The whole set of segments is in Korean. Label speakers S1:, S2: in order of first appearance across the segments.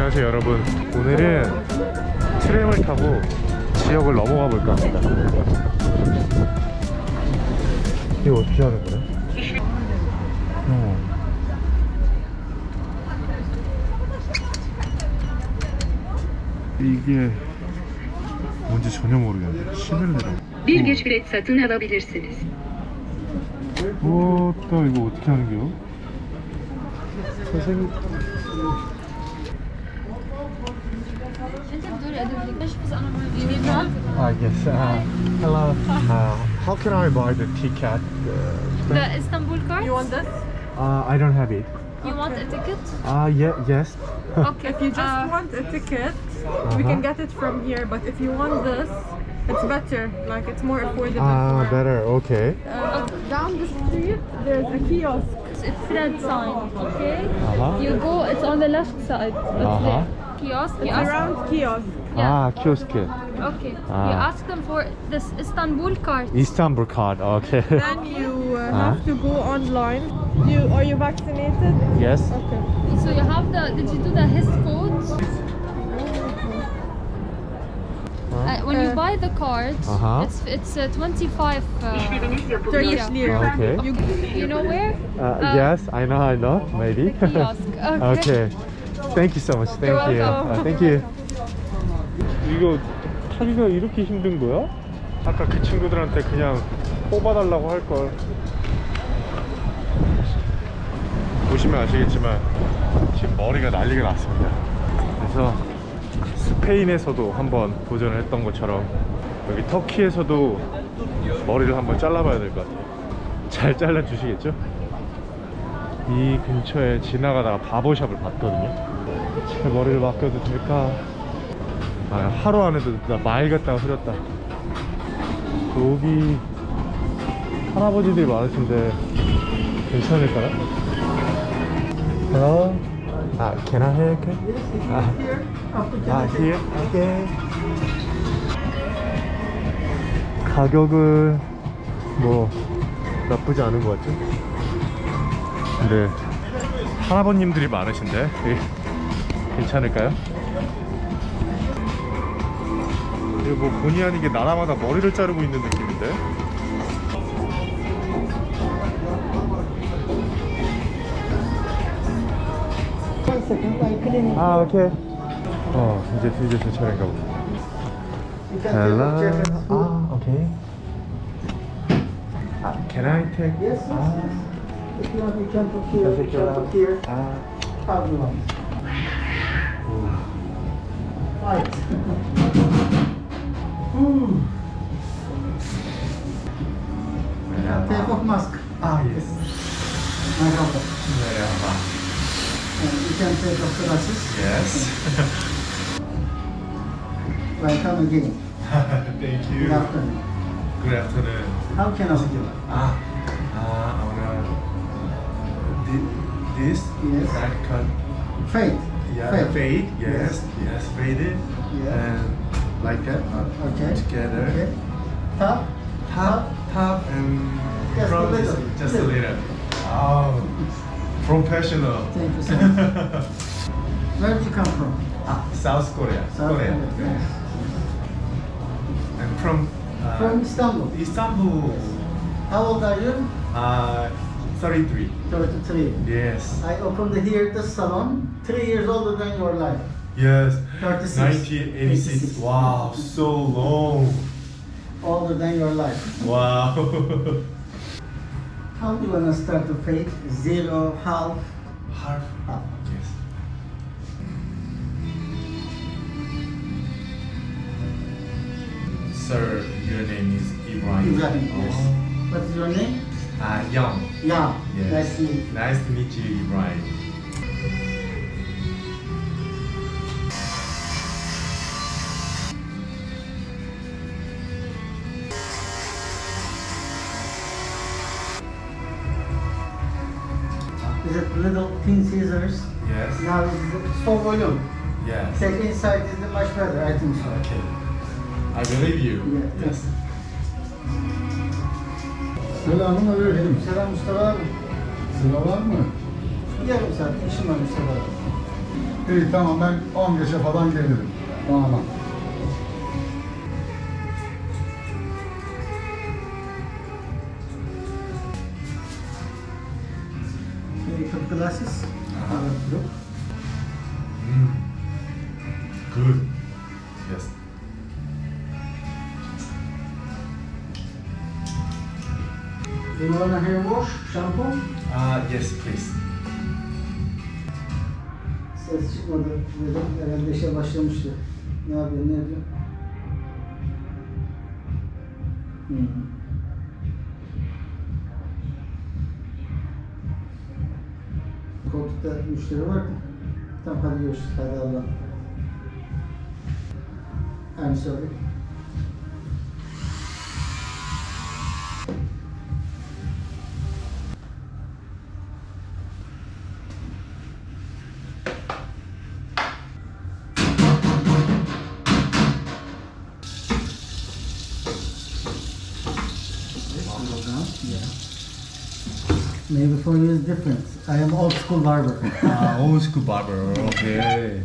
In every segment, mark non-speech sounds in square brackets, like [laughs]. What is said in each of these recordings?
S1: 안녕하세요 여러분 오늘은 트램을 타고 지역을 넘어가 볼까 합니다 이거 어떻게 하는 거야? 어. 이게 뭔지 전혀 모르겠네 시밀레라
S2: Bir geç bilet satın alabilirsiniz.
S1: 뭐 또 이거 어떻게 하는 게요? 선생님 Ah yes. Uh, hello. Uh, how can I buy the ticket?
S3: The Istanbul card?
S4: You want this?
S1: Uh, I don't have it.
S3: You want a ticket?
S1: Uh, yeah, yes. [laughs]
S3: Okay.
S4: If you just
S3: uh,
S4: want a ticket,
S1: Uh-huh.
S4: we can get it from here. But if you want this, it's better. Like it's more affordable.
S1: Ah,
S4: for-
S1: better. Okay.
S4: Uh, down the street, there's a kiosk.
S3: it's red sign, okay?
S1: Uh-huh.
S3: You go, it's on the left side. It's
S1: Uh-huh.
S3: there. Kiosk,
S4: It's around kiosk.
S3: Yeah.
S1: Ah, kiosk.
S3: okay.
S1: Ah.
S3: You ask them for this Istanbul card.
S1: Istanbul card. Okay. [laughs]
S4: Then you uh,
S1: Uh-huh.
S4: have to go online. You are you vaccinated?
S1: yes.
S4: Okay.
S3: So you have the, did you do the HIS code? Uh, when you
S4: Uh,
S3: buy the card,
S1: Uh-huh.
S3: it's it's uh, 25 uh,
S2: İşleminiz yapılıyor.
S4: Turkish lira.
S1: Okay.
S4: You,
S3: You know where?
S1: Uh,
S3: Uh,
S1: yes, I know, I know. Maybe.
S3: The kiosk. [laughs] Okay.
S1: okay. Thank you so much. Thank
S3: You're
S1: you.
S3: welcome.
S1: Uh, thank you. 이거 타기가 이렇게 힘든 거야? 아까 그 친구들한테 그냥 뽑아달라고 할 걸. 보시면 아시겠지만 지금 머리가 난리가 났습니다. 그래서 스페인에서도 한번 도전을 했던 것처럼 여기 터키에서도 머리를 한번 잘라봐야 될 것 같아요. 잘 잘라주시겠죠? 이 근처에 지나가다가 바보샵을 봤거든요. 제 머리를 맡겨도 될까? 아, 하루 안에도 나 많이 갔다가 흐렸다. 여기 할아버지들이 많으신데 괜찮을까요? Hello? 아, can I help you? 아, 아, here? Okay. 가격은 뭐 나쁘지 않은 것 같죠? 근데 할아버님들이 많으신데 예, 괜찮을까요? 이거 뭐 본의 아니게 나라마다 머리를 자르고 있는 느낌인데 아 오케이 어 이제 이제 제 차례인가 보다 Hello 아 오케이 아 can I take 아.
S5: If you want, you can put here, you can put here.
S1: 아
S5: How do you want?
S1: Yes. [laughs]
S5: Welcome again. [laughs]
S1: Thank you.
S5: Good afternoon.
S1: Good afternoon.
S5: How can I help you?
S1: Ah, uh, our this.
S5: Yes.
S1: That cut.
S5: Fade.
S1: Yeah.
S5: Fade.
S1: fade. Yes. Yes. yes. Faded.
S5: Yeah.
S1: And like that. Uh,
S5: okay.
S1: Together.
S5: Okay. Top.
S1: Top. Top and. Yes, from
S5: just,
S1: just a little. Oh, professional.
S5: Thank you so much. [laughs] Where do you come from?
S1: ah, South Korea
S5: South
S1: Korea
S5: Korea.
S1: yes. and from uh,
S5: From Istanbul.
S1: Istanbul
S5: How old are you?
S1: uh 33
S5: 33.
S1: yes
S5: I opened here the salon three years older than your life.
S1: Yes.
S5: 36.
S1: 1986.
S5: 86.
S1: Wow, so long.
S5: Older than your life.
S1: Wow. [laughs]
S5: How do you want to start the fade? Zero, half,
S1: Half.
S5: half.
S1: Sir, your name is Ibrahim.
S5: Ibrahim, yes.
S1: Oh.
S5: What is your name?
S1: Uh, Young.
S5: Yeah.
S1: Yes.
S5: Nice to meet you.
S1: Nice to meet you, Ibrahim.
S5: Is it little thin scissors?
S1: Yes.
S5: Now it's full volume.
S1: Yes.
S5: Second inside is much better, I think so.
S1: Okay. I believe you.
S5: Yeah.
S1: Yes.
S6: Selamun aleyküm.
S5: Selam Mustafa abi.
S6: Sıra var mı?
S5: Yarım saat işim var Mustafa abi.
S6: İyi tamam ben 10 geçe falan gelirim. Tamam.
S5: You put glasses? Look.
S1: Good.
S5: Want a hair wash, shampoo?
S1: Ah, yes, please.
S5: Ses çıkmadı dedim. Herhalde işe başlamıştı. Ne yapıyor, ne yapıyor? Hmm. Koltukta müşteri var da. Tamam hadi görüşürüz. Hadi Allah. I'm sorry. Maybe for you is different. I am old school barber.
S1: Ah, old school barber. Okay.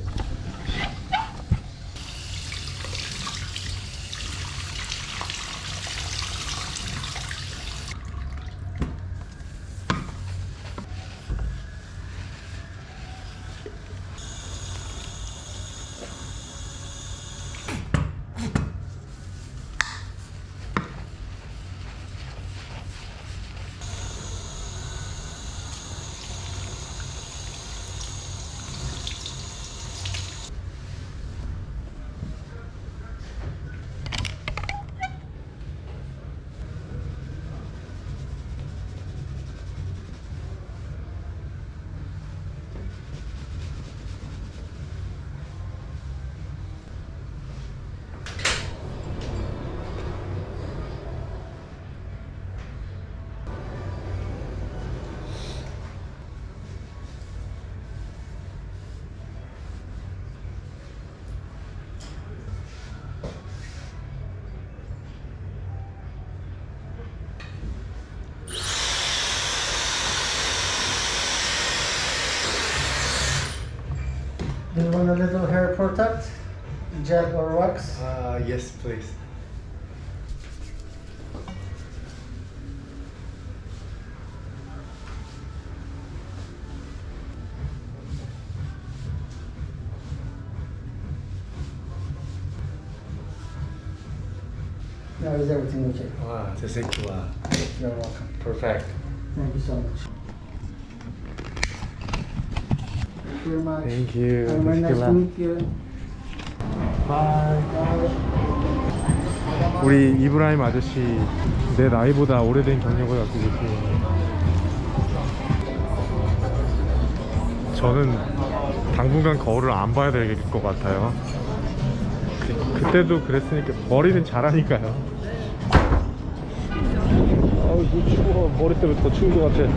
S5: want a little hair product? Gel or wax?
S1: Uh, yes, please.
S5: Now is everything okay?
S1: Wow, this is cool.
S5: You're welcome.
S1: Perfect.
S5: Thank you so much. Very much.
S1: Thank you.
S5: Uh, very nice to meet you.
S1: Bye. 우리 이브라임 아저씨 내 나이보다 오래된 경력을 갖고 계시네요. 저는 당분간 거울을 안 봐야 될 것 같아요. 그, 그때도 그랬으니까 머리는 잘하니까요. 아우 너 추워 머리 때문에 더 추운 것 같아.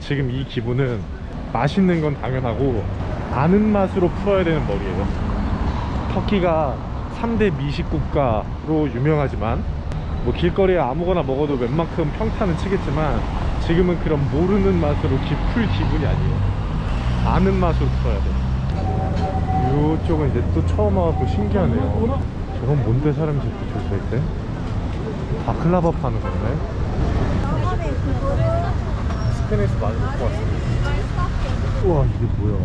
S1: 지금 이 기분은 맛있는 건 당연하고 아는 맛으로 풀어야 되는 머리예요 터키가 3대 미식국가로 유명하지만 뭐 길거리에 아무거나 먹어도 웬만큼 평타는 치겠지만 지금은 그런 모르는 맛으로 깊을 기분이 아니에요 아는 맛으로 풀어야 돼요 이쪽은 이제 또 처음 와갖고 신기하네요 저건 뭔데 사람이 자꾸 줄서 있대? 바클라바 파는 건데? 스페인에서 많이 먹고 왔습니다. 우와 이게 뭐야?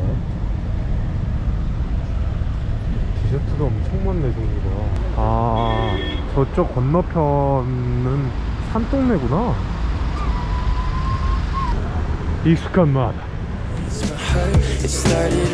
S1: 디저트가 엄청 많네 종류가. 아 저쪽 건너편은 산동네구나. 익숙한 맛.
S7: It started